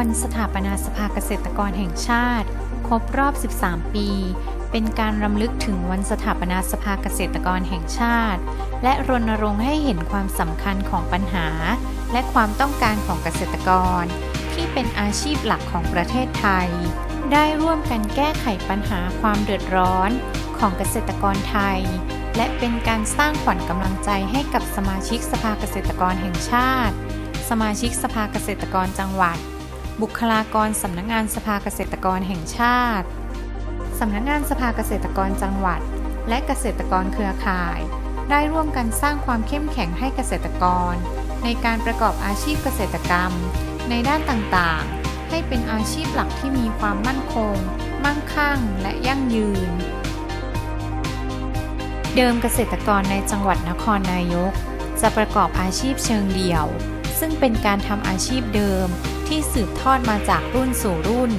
วันสถาปนาสภาเกษตรกรแห่งชาติ ครบรอบ 13 ปี เป็นการรำลึกถึงวันสถาปนาสภาเกษตรกรแห่งชาติ และรณรงค์ให้เห็นความสำคัญของปัญหา และความต้องการของเกษตรกร ที่เป็นอาชีพหลักของประเทศไทย ได้ร่วมกันแก้ไขปัญหาความเดือดร้อนของเกษตรกรไทย และเป็นการสร้างขวัญกำลังใจให้กับสมาชิกสภาเกษตรกรแห่งชาติ สมาชิกสภาเกษตรกรจังหวัด บุคลากรสำนักงานสภาเกษตรกรแห่งชาติ สำนักงานสภาเกษตรกรจังหวัด และเกษตรกรเครือข่าย ได้ร่วมกันสร้างความเข้มแข็งให้เกษตรกร ในการประกอบอาชีพเกษตรกรรม ในด้านต่างๆ ให้เป็นอาชีพหลักที่มีความมั่นคง มั่งคั่ง และยั่งยืน เดิมเกษตรกรในจังหวัดนครนายก จะประกอบอาชีพเชิงเดี่ยว ซึ่งเป็นการทำอาชีพเดิม ที่สืบทอดมาจากรุ่นสู่รุ่น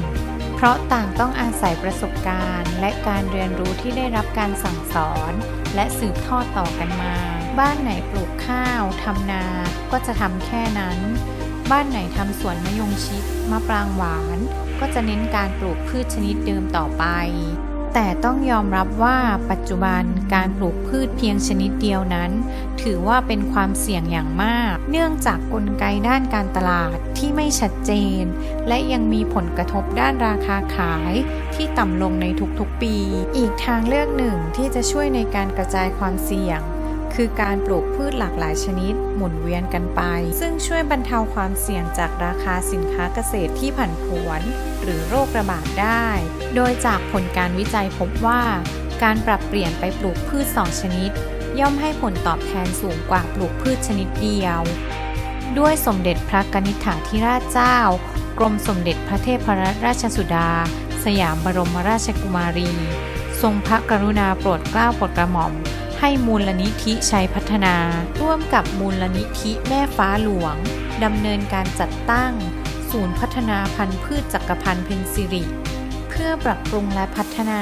เพราะต่างต้องอาศัยประสบการณ์ และการเรียนรู้ที่ได้รับการสั่งสอน และสืบทอดต่อกันมา บ้านไหนปลูกข้าวทำนา ก็จะทำแค่นั้น บ้านไหนทำสวนมะยงชิดมะปรางหวาน ก็จะเน้นการปลูกพืชชนิดเดิมต่อไป แต่ต้องยอมรับว่าปัจจุบันการปลูกพืชเพียงชนิดเดียวนั้น ถือว่าเป็นความเสี่ยงอย่างมาก เนื่องจากกลไกด้านการตลาดที่ไม่ชัดเจน และยังมีผลกระทบด้านราคาขายที่ต่ำลงในทุกๆปี อีกทางเลือกหนึ่งที่จะช่วยในการกระจายความเสี่ยงคือการปลูกพืชหลากหลายชนิดหมุนเวียนกันไป ซึ่งช่วยบรรเทาความเสี่ยงจากราคาสินค้าเกษตรที่ผันผวน หรือโรคระบาดได้ โดยจากผลการวิจัยพบว่า การปรับเปลี่ยนไปปลูกพืช 2 ชนิด ย่อมให้ผลตอบแทนสูงกว่าปลูกพืชชนิดเดียว ด้วยสมเด็จพระกนิษฐาธิราชเจ้า กรมสมเด็จพระเทพรัตนราชสุดา สยามบรมราชกุมารี ทรงพระกรุณาโปรดเกล้าโปรดกระหม่อมให้มูลนิธิชัยพัฒนา ร่วมกับมูลนิธิแม่ฟ้าหลวงดำเนินการจัดตั้ง ศูนย์พัฒนาพันธุ์พืชจักรพันธ์เพนซิริ เพื่อปรับปรุงและพัฒนา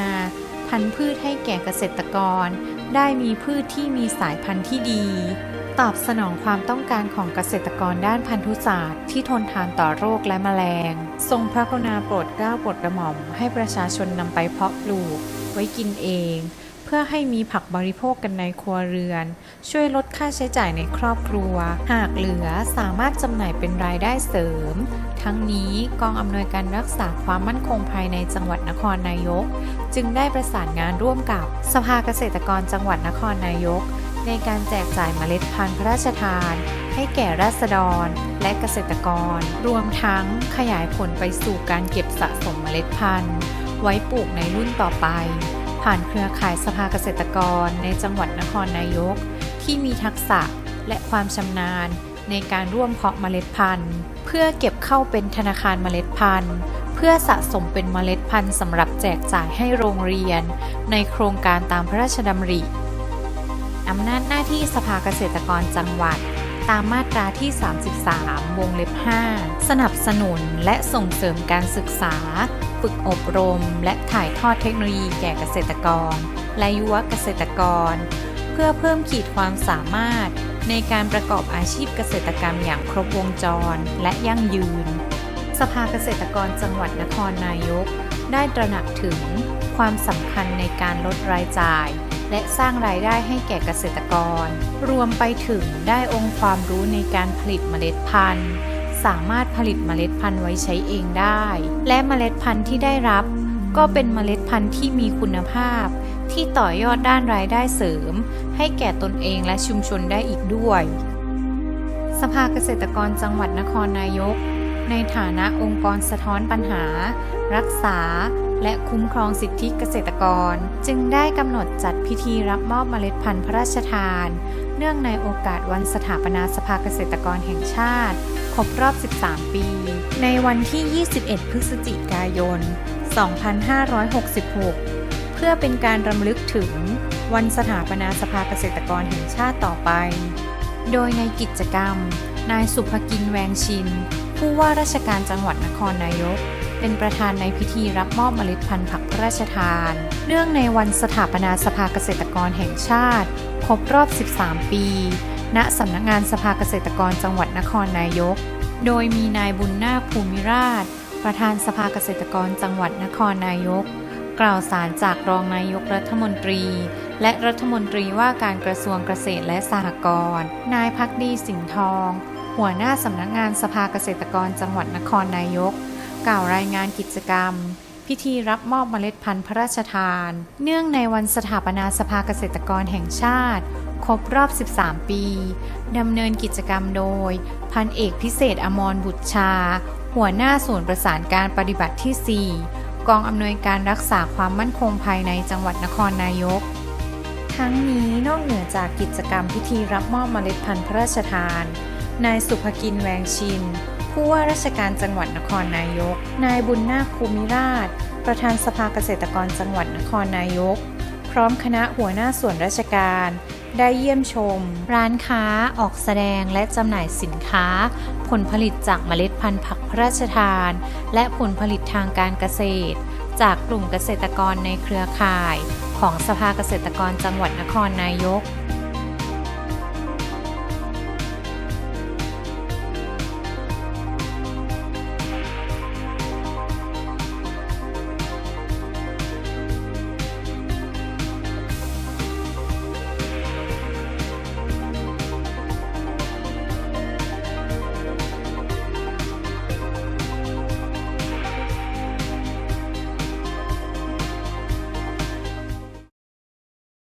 พันธุ์พืชให้แก่เกษตรกร ได้มีพืชที่มีสายพันธุ์ที่ดี ตอบสนองความต้องการของเกษตรกรด้านพันธุศาสตร์ ที่ทนทานต่อโรคและแมลง ทรงพระกรุณาโปรดเกล้าโปรดกระหม่อม ให้ประชาชนนำไปเพาะปลูก ไว้กินเอง พื่อให้มีผักบริโภคกันในครัวเรือน ช่วยลดค่าใช้จ่ายในครอบครัว หากเหลือสามารถจำหน่ายเป็นรายได้เสริม ทั้งนี้กองอำนวยการรักษาความมั่นคงภายในจังหวัดนครนายก จึงได้ประสานงานร่วมกับสภาเกษตรกรจังหวัดนครนายก ในการแจกจ่ายเมล็ดพันธุ์พระราชทาน ให้แก่ราษฎร และเกษตรกร รวมทั้งขยายผลไปสู่การเก็บสะสมเมล็ดพันธุ์ ไว้ปลูกในรุ่นต่อไป ผ่านเครือข่ายสภาเกษตรกรในจังหวัดนครนายก ที่มีทักษะและความชำนาญในการร่วมเพาะเมล็ดพันธุ์ เพื่อเก็บเข้าเป็นธนาคารเมล็ดพันธุ์ เพื่อสะสมเป็นเมล็ดพันธุ์สำหรับแจกจ่ายให้โรงเรียน ในโครงการตามพระราชดำริอำนาจหน้าที่สภาเกษตรกรจังหวัด ตามมาตราที่ 33 วงเล็บ 5 สนับสนุนและส่งเสริมการศึกษา ฝึกอบรม และถ่ายทอดเทคโนโลยีแก่เกษตรกร และยุวเกษตรกร เพื่อเพิ่มขีดความสามารถ ในการประกอบอาชีพเกษตรกรรมอย่างครบวงจรและยั่งยืน สภาเกษตรกรจังหวัดนครนายก ได้ตระหนักถึงความสำคัญในการลดรายจ่าย และสร้างรายได้ให้แก่เกษตรกร รวมไปถึงได้องค์ความรู้ในการผลิตเมล็ดพันธุ์ สามารถผลิตเมล็ดพันธุ์ไว้ใช้เองได้ และเมล็ดพันธุ์ที่ได้รับ ก็เป็นเมล็ดพันธุ์ที่มีคุณภาพ ที่ต่อยอดด้านรายได้เสริม ให้แก่ตนเองและชุมชนได้อีกด้วย สภาเกษตรกรจังหวัดนครนายก ในฐานะองค์กรสะท้อนปัญหา รักษา และคุ้มครองสิทธิเกษตรกร จึงได้กำหนดจัดพิธีรับมอบเมล็ดพันธุ์พระราชทาน เนื่องในโอกาสวันสถาปนาสภาเกษตรกรแห่งชาติ ครบรอบ 13 ปี ในวันที่ 21 พฤศจิกายน 2566 เพื่อเป็นการรำลึกถึงวันสถาปนาสภาเกษตรกรแห่งชาติต่อไป โดยในกิจกรรม นายสุภกินแวงชิน ผู้ว่าราชการจังหวัดนครนายก เป็นประธานในพิธีรับมอบเมล็ดพันธุ์ผักพระราชทาน เนื่องในวันสถาปนาสภาเกษตรกรแห่งชาติ ครบรอบ 13 ปี ณสำนักงานสภาเกษตรกรจังหวัดนครนายก โดยมีนายบุญนาคภูมิราช ประธานสภาเกษตรกรจังหวัดนครนายก กล่าวสารจากรองนายกรัฐมนตรี และรัฐมนตรีว่าการกระทรวงเกษตรและสหกรณ์นายพักดีสิงห์ทอง หัวหน้าสำนักงานสภาเกษตรกรจังหวัดนครนายก กล่าวรายงานกิจกรรม พิธีรับมอบเมล็ดพันธุ์พระราชทาน เนื่องในวันสถาปนาสภาเกษตรกรแห่งชาติ ครบรอบ 13 ปีดำเนินกิจกรรมโดย พันเอกพิเศษอมรบุตรชา หัวหน้าส่วนประสานการปฏิบัติที่ 4 กองอำนวยการรักษาความมั่นคงภายในจังหวัดนครนายก ทั้งนี้นอกเหนือจากกิจกรรมพิธีรับมอบเมล็ดพันธุ์พระราชทานนายสุภกินแวงชิน ผู้ว่าราชการจังหวัดนครนายก นายบุญนาคภูมิราช ประธานสภาเกษตรกรจังหวัดนครนายก พร้อมคณะหัวหน้าส่วนราชการ ได้เยี่ยมชม ร้านค้าออกแสดงและจำหน่ายสินค้า ผลผลิตจากเมล็ดพันธุ์ผักพระราชทาน และผลผลิตทางการเกษตร จากกลุ่มเกษตรกรในเครือข่าย ของสภาเกษตรกรจังหวัดนครนายก